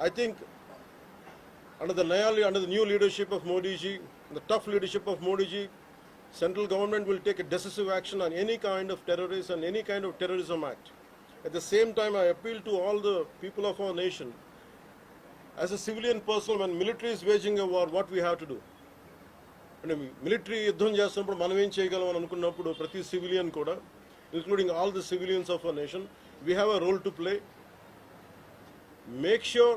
I think under the Naya, under the new leadership of Modi ji, the tough leadership of Modi ji, central government will take a decisive action on any kind of terrorism and any kind of terrorism act. At the same time, I appeal to all the people of our nation. As a civilian person, when military is waging a war, what we have to do? అంటే military యుద్ధం చేస్తున్నప్పుడు మనం ఏం చేయగలం అని అనుకున్నప్పుడు ప్రతి civilian కూడా including all the civilians of a nation we have a role to play make sure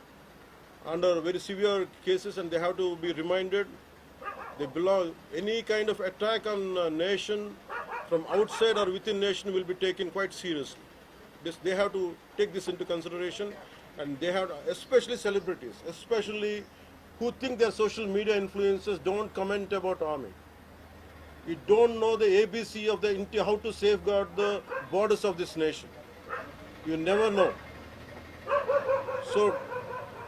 under very severe cases and they have to be reminded. They belong any kind of attack on a nation from outside or within nation will be taken quite seriously. This, they have to take this into consideration and they have especially celebrities especially who think their social media influencers don't comment about army. You don't know the abc of the how to safeguard the borders of this nation. You never know. So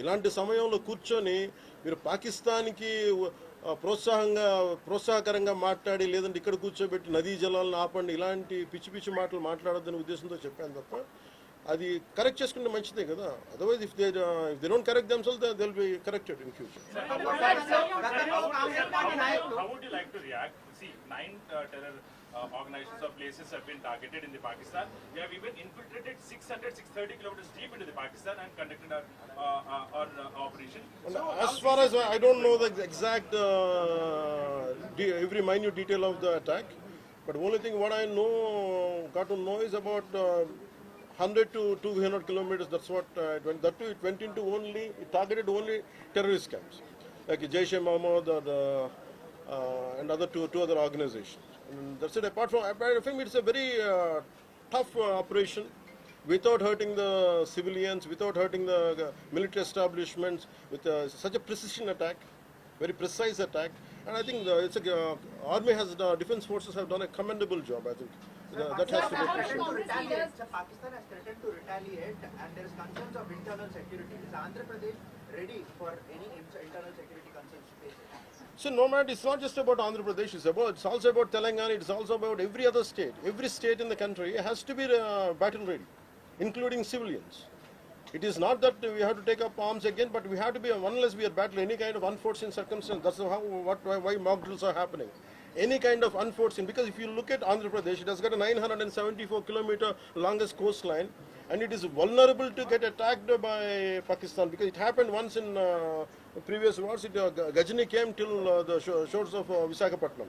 ఇలాంటి సమయంలో కూర్చొని మీరు పాకిస్తాన్కి ప్రోత్సాహంగా ప్రోత్సాహకరంగా మాట్లాడి లేదంటే ఇక్కడ కూర్చోబెట్టి నదీ జలాలను ఆపండి ఇలాంటి పిచ్చి పిచ్చి మాటలు మాట్లాడొద్దనే ఉద్దేశంతో చెప్పాను తప్ప అది కరెక్ట్ చేసుకుంటే మంచిదే కదా otherwise if they if they don't correct themselves they will be corrected in future How would you like to react? See, nine uh, terror uh, organizations or places have been targeted in the Pakistan. We have even infiltrated 600, 630 kilometers deep into the Pakistan and conducted our, uh, uh, our uh, operation. And as far as I, I don't know the exact uh, every minute detail of the attack, but only thing what I know, got to know is about uh, 100 to 200 kilometers. That's what uh, it went. That too, it went into only it targeted only terrorist camps, like Jaish Mohammed or the, uh, and other two two other organizations. And that's it. Apart from, I think it's a very uh, tough uh, operation without hurting the civilians, without hurting the uh, military establishments, with uh, such a precision attack, very precise attack. And I think the, it's a, uh, army has, the defense forces have done a commendable job. I think Uh, that has to be Pakistan appreciated. to retaliate. Sir, Pakistan has threatened to retaliate and there is concerns of internal security. Is Andhra Pradesh ready for any internal security concerns faced? So no matter, it's not just about Andhra Pradesh. It's about, it's also about Telangana. It's also about every other state. Every state in the country has to be uh, battle ready, including civilians. It is not that we have to take up arms again, but we have to be unless we are battling any kind of unforeseen circumstance. That's how what why, why mock drills are happening. Any kind of unforeseen because if you look at Andhra Pradesh, it has got a 974 kilometer longest coastline, and it is vulnerable to get attacked by Pakistan because it happened once in uh, previous wars. It, uh, Gajini came till uh, the shore- shores of uh, Visakhapatnam.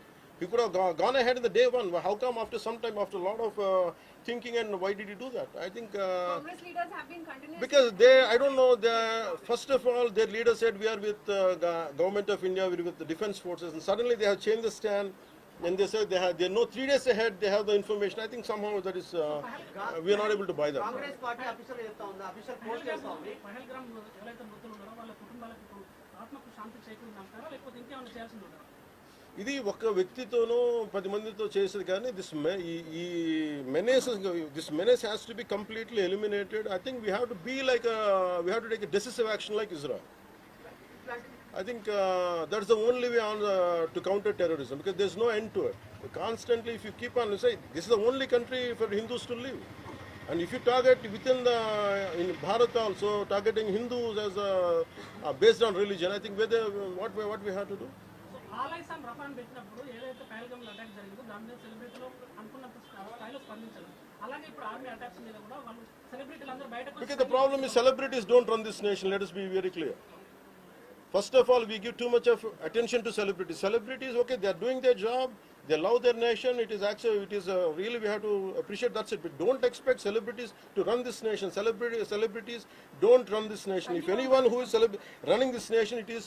He could have go- gone ahead in the day one. But How come after some time, after a lot of uh, thinking, and why did he do that? I think uh, Congress leaders have been continuously because they, I don't know. The first of all, their leader said we are with uh, go- government of India, we are with the defense forces, and suddenly they have changed the stand. And they said they have, they know three days ahead they have the information. I think somehow that is, uh, uh, we are not able to buy that. Congress party official చెప్తా ఉంది official post చేస్తా ఉంది పహల్గ్రామ్ ఎవరైతే మృతులు ఉన్నారో వాళ్ళ కుటుంబాలకు ఇప్పుడు ఆత్మకు శాంతి చేకూరిందంటారా లేకపోతే ఇంకేమైనా చేయాల్సింది ఉందా ఇది ఒక వ్యక్తితోనూ పది మందితో చేసేది కానీ దిస్ ఈ ఈ menace this menace has to be completely eliminated I think we have to be like we have to take decisive action like Israel I think uh, that's the only way on uh, to counter terrorism because there's no end to it. Constantly, if you keep on say this is the only country for Hindus to live, and if you target within the in Bharat also targeting Hindus as a, uh, based on religion, I think whether what we, what we have to do. So ఆలైసాన్ రఫాన్ పెట్టినప్పుడు ఏదైతే Pahalgam attack జరిగిందో దాని మీద సెలబ్రిటీలు అనుకున్నంత స్థాయిలో స్పందించారు అలాగే ఇప్పుడు ఆర్మీ అటాక్స్ మీద కూడా వాళ్ళు సెలబ్రిటీలు అందరూ బయటకు వచ్చి Because the problem is celebrities don't run this nation. Let us be very clear. First of all, we give too much of attention to celebrities. Celebrities, okay, they are doing their job. They love their nation. It is actually, it is uh, really we have to appreciate that's it. But don't expect celebrities to run this nation. Celebrity, celebrities don't run this nation. If anyone who is celeb- running this nation, it is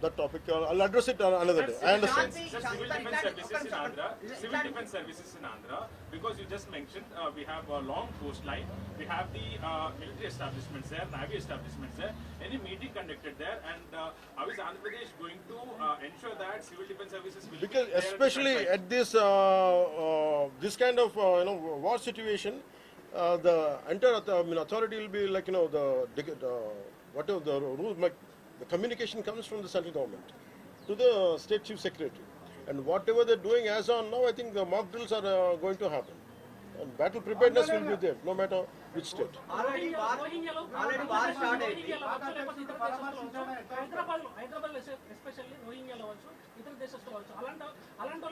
That topic uh, I'll address it uh, another day. I understand. Sir, civil defense services in Andhra, civil defense services in Andhra, because you just mentioned uh, we have a long coastline, we have the uh, military establishments there, navy establishments there. Any meeting conducted there, and uh, how is Andhra Pradesh going to uh, ensure that civil defense services will because be there especially at this uh, uh, this kind of uh, you know war situation the entire I mean, authority will be like, you know, the, uh, whatever the rules, the communication comes from the central government to the state chief secretary. And whatever they're doing as on now, I think the mock drills are uh, going to happen. And battle preparedness will be there, no matter which state. Already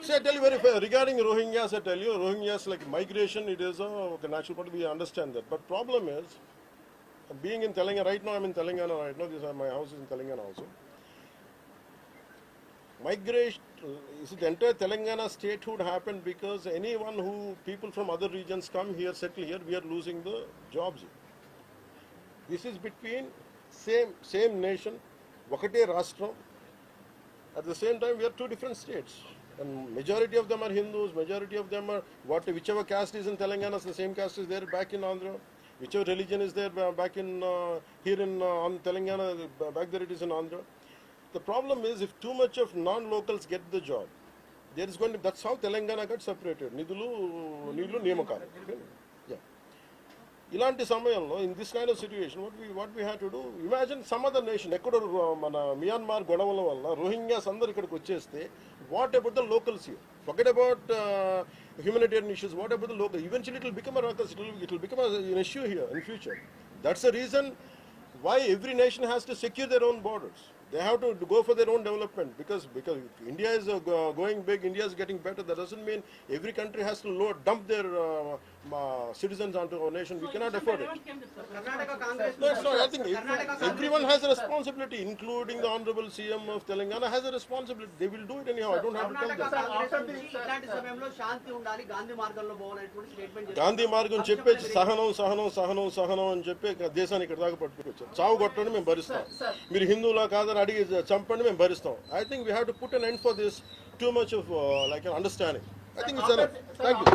war రోహింగ్యాలో already war start అయింది రోహింగ్యాలో అవచ్చు, లేకపోతే ఇతర దేశస్తులు అవచ్చు. Hyderabad Hyderabad especially రోహింగ్యాలో అవచ్చు ఇతర దేశస్తులు అవచ్చు అలాంటి అలాంటి వాళ్ళు See, I tell you very fair. Regarding Rohingyas, I tell you, Rohingyas like migration, it is a okay, natural part. We understand that. But problem is, being in Telangana right now, I'm in Telangana right now. This is my house is in Telangana also. Migration, is the entire Telangana statehood happened because anyone who people from other regions come here, settle here, we are losing the jobs. This is between same same nation, ఒకటే రాష్ట్రం at the same time, we are two different states. And majority of them are Hindus, majority of them are what whichever caste is in Telangana, the same caste is there back in Andhra. Whichever religion is there back in uh, here in uh, on Telangana, back there it is in Andhra. The problem is if too much of non-locals get the job, there is going to that's how Telangana got separated. Nidulu, Nidulu, Niyamakalu. Okay? Yeah. ఇలాంటి సమయంలో in this kind of situation what we what we have to do imagine some other nation ఎక్కడో రో- మన Myanmar గొడవల వల్ల Rohingyas అందరు ఇక్కడికి వచ్చేస్తే what about the locals here forget about humanitarian issues what about the local eventually it will become a ruckus it will become an issue here in future that's the reason why every nation has to secure their own borders they have to go for their own development because because India is uh, go- going big, India is getting better. That doesn't mean every country has to load, dump their uh, మా citizens అంటూ our nation we cannot afford it everyone has responsibility including the honourable CM of Telangana has responsibility they will do it anyhow I don't have to tell Gandhi మార్గం చెప్పే సహనం సహనం సహనం సహనం అని చెప్పి దేశాన్ని ఇక్కడ దాకా పట్టుకొచ్చారు చావు కొట్టండి మేము భరిస్తాం. మీరు హిందువులా కాదని అడిగి చంపండి మేము భరిస్తాం. I think we have to put an end for this too much of like understanding I think thank you